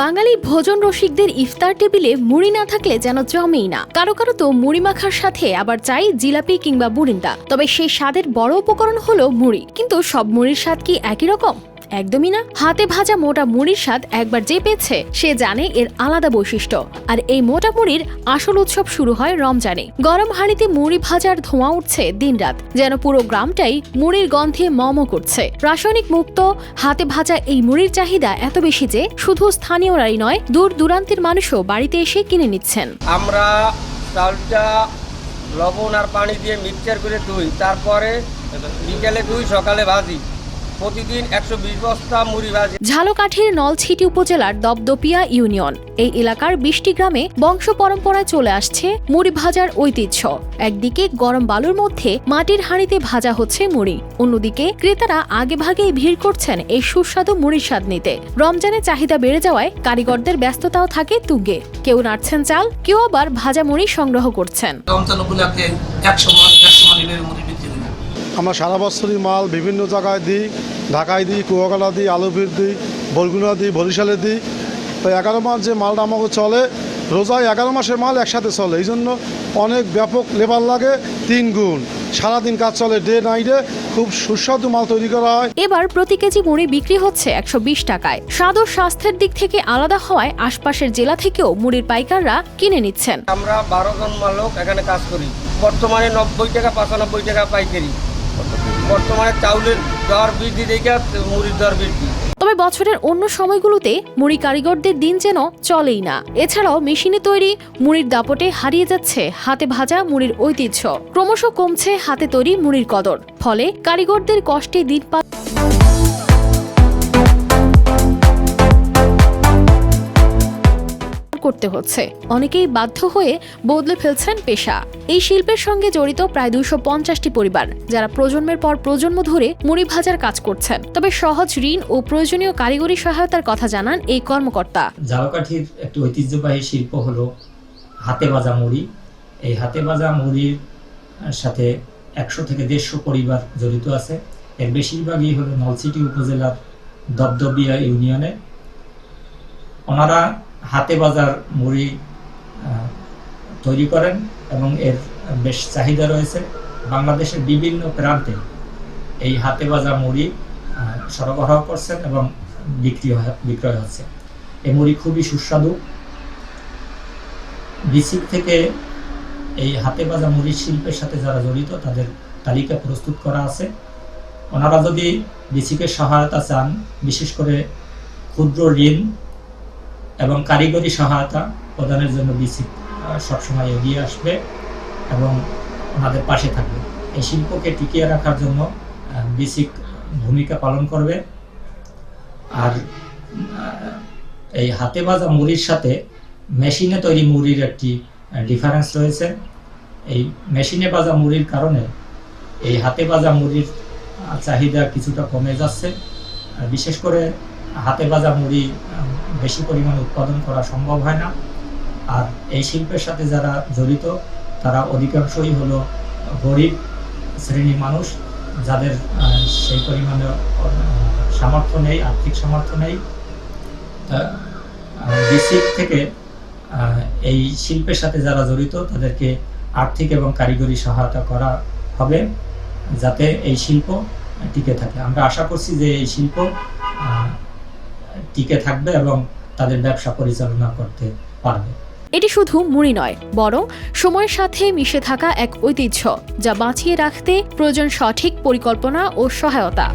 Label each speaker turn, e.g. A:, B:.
A: বাঙালি ভোজন রসিকদের ইফতার টেবিলে মুড়ি না থাকলে যেন জমেই না। কারও কারও তো মুড়ি মাখার সাথে আবার চাই জিলাপি কিংবা বুরিন্দা। তবে সেই স্বাদের বড় উপকরণ হলো মুড়ি। কিন্তু সব মুড়ির স্বাদ কি একই রকম? একদমই না। হাতে ভাজা মোটা মুড়ির স্বাদ একবার যে পেয়েছে, সে জানে এর আলাদা বৈশিষ্ট্য। আর এই মোটা মুড়ির আসল উৎসব শুরু হয় রমজানে। গরম হাঁড়িতে মুড়ি ভাজার ধোঁয়া উঠছে দিনরাত, যেন পুরো গ্রামটাই মুড়ির গন্ধে মম করছে। রাসায়নিক মুক্ত, হাতে ভাজা এই মুড়ির চাহিদা এত বেশি যে শুধু স্থানীয়রাই নয়, দূর দূরান্তের মানুষও বাড়িতে এসে কিনে নিচ্ছেন।
B: আমরা চালটা লবণ আর পানি দিয়ে মিক্সচার করে ধুই, তারপরে বিকেলে ধুই, সকালে ভাজি। প্রতিদিন একশো বিশ বস্তা মুড়ি ভাজি।
A: ঝালকাঠির নলছিটি উপজেলার দপদপিয়া ইউনিয়ন। এই এলাকার বিশটি গ্রামে বংশ পরম্পরায় চলে আসছে মুড়ি ভাজার ঐতিহ্য। একদিকে গরম বালুর মধ্যে মাটির হাঁড়িতে ভাজা হচ্ছে মুড়ি। অন্যদিকে ক্রেতারা আগে ভাগেই ভিড় করছেন এই সুস্বাদু মুড়ির স্বাদ নিতে। রমজানের চাহিদা বেড়ে যাওয়ায় কারিগরদের ব্যস্ততাও থাকে তুঙ্গে। কেউ নাড়ছেন চাল কেউ আবার ভাজা মুড়ি সংগ্রহ করছেন।
C: রমজান
D: আমরা সারা বছরই মাল বিভিন্ন জায়গায় দিই। ঢাকায় দিই কুয়াকাটা দিই আলুপির দিই বরগুনা দিই বরিশালে দিই তো এগারো মাস যে মালটা আমাকে চলে রোজায় এগারো মাসের মাল একসাথে চলে। এই জন্য অনেক ব্যাপক লেবার লাগে তিন গুণ। সারাদিন কাজ চলে ডে নাইটে খুব সুস্বাদু মাল তৈরি করা হয়।
A: এবার প্রতি কেজি মুড়ি বিক্রি হচ্ছে একশো বিশ টাকায়। স্বাদ ও স্বাস্থ্যের দিক থেকে আলাদা হওয়ায় আশপাশের জেলা থেকেও মুড়ির পাইকাররা কিনে নিচ্ছেন।
B: আমরা বারো জন লোক এখানে কাজ করি। বর্তমানে নব্বই টাকা পাঁচানব্বই টাকা পাইকারি। বর্তমানে চাউলের দর বৃদ্ধি দেখে মুড়ির দর বৃদ্ধি।
A: তবে বছরের অন্য সময়গুলোতে মুড়ি কারিগরদের দিন যেন চলেই না। এছাড়াও মেশিনে তৈরি মুড়ির দাপটে হারিয়ে যাচ্ছে হাতে ভাজা মুড়ির ঐতিহ্য। ক্রমশ কমছে হাতে তৈরি মুড়ির কদর। ফলে কারিগরদের কষ্টে দিন করতে হচ্ছে। অনেকেই বাধ্য হয়ে বদলে ফেলছেন পেশা। এই শিল্পের সঙ্গে জড়িত প্রায় দুইশো পঞ্চাশটি পরিবার, যারা প্রজন্মের পর প্রজন্ম ধরে মুড়ি ভাজার কাজ করছেন। তবে সহজ ঋণ ও প্রয়োজনীয় কারিগরি সহায়তার কথা জানান এই কর্মকর্তা।
E: ঝালকাঠির একটি ঐতিহ্যবাহী শিল্প হলো হাতে ভাজা মুড়ি। এই হাতে ভাজা মুড়ির সাথে একশো থেকে দেড়শো পরিবার জড়িত আছে। এর বেশিরভাগই হলো নলছিটি উপজেলার দবদবিয়া ইউনিয়নে। ওনারা হাতে বাজার মুড়ি তৈরি করেন এবং এর বেশ চাহিদা রয়েছে। বাংলাদেশের বিভিন্ন প্রান্তে এই হাতে ভাজা মুড়ি সরবরাহ করছেন এবং বিক্রি বিক্রয় হচ্ছে। এই মুড়ি খুবই সুস্বাদু। বিসিক থেকে এই হাতে ভাজা মুড়ি শিল্পের সাথে যারা জড়িত, তাদের তালিকা প্রস্তুত করা আছে। ওনারা যদি বিসিকের সহায়তা চান, বিশেষ করে ক্ষুদ্র ঋণ এবং কারিগরি সহায়তা প্রদানের জন্য বিসিক সবসময় এগিয়ে আসবে এবং ওনাদের পাশে থাকবে। এই শিল্পকে টিকিয়ে রাখার জন্য বিসিক ভূমিকা পালন করবে। আর এই হাতে ভাজা মুড়ির সাথে মেশিনে তৈরি মুড়ির একটি ডিফারেন্স রয়েছে। এই মেশিনে ভাজা মুড়ির কারণে এই হাতে ভাজা মুড়ির চাহিদা কিছুটা কমে যাচ্ছে। বিশেষ করে হাতে ভাজা মুড়ি বেশি পরিমাণে উৎপাদন করা সম্ভব হয় না। আর এই শিল্পের সাথে যারা জড়িত, তারা অধিকাংশই হলো গরিব শ্রেণির মানুষ, যাদের সেই পরিমাণে সামর্থ্য নেই, আর্থিক সামর্থ্য নেই। বিসিক থেকে এই শিল্পের সাথে যারা জড়িত, তাদেরকে আর্থিক এবং কারিগরি সহায়তা করা হবে, যাতে এই শিল্প টিকে থাকে। আমরা আশা করছি যে এই শিল্প টিকে থাকবে এবং তাদের ব্যবসা পরিচালনা করতে পারবে।
A: এটি শুধু মুড়ি নয়, বরং সময়ের সাথে মিশে থাকা এক ঐতিহ্য, যা বাঁচিয়ে রাখতে প্রয়োজন সঠিক পরিকল্পনা ও সহায়তা।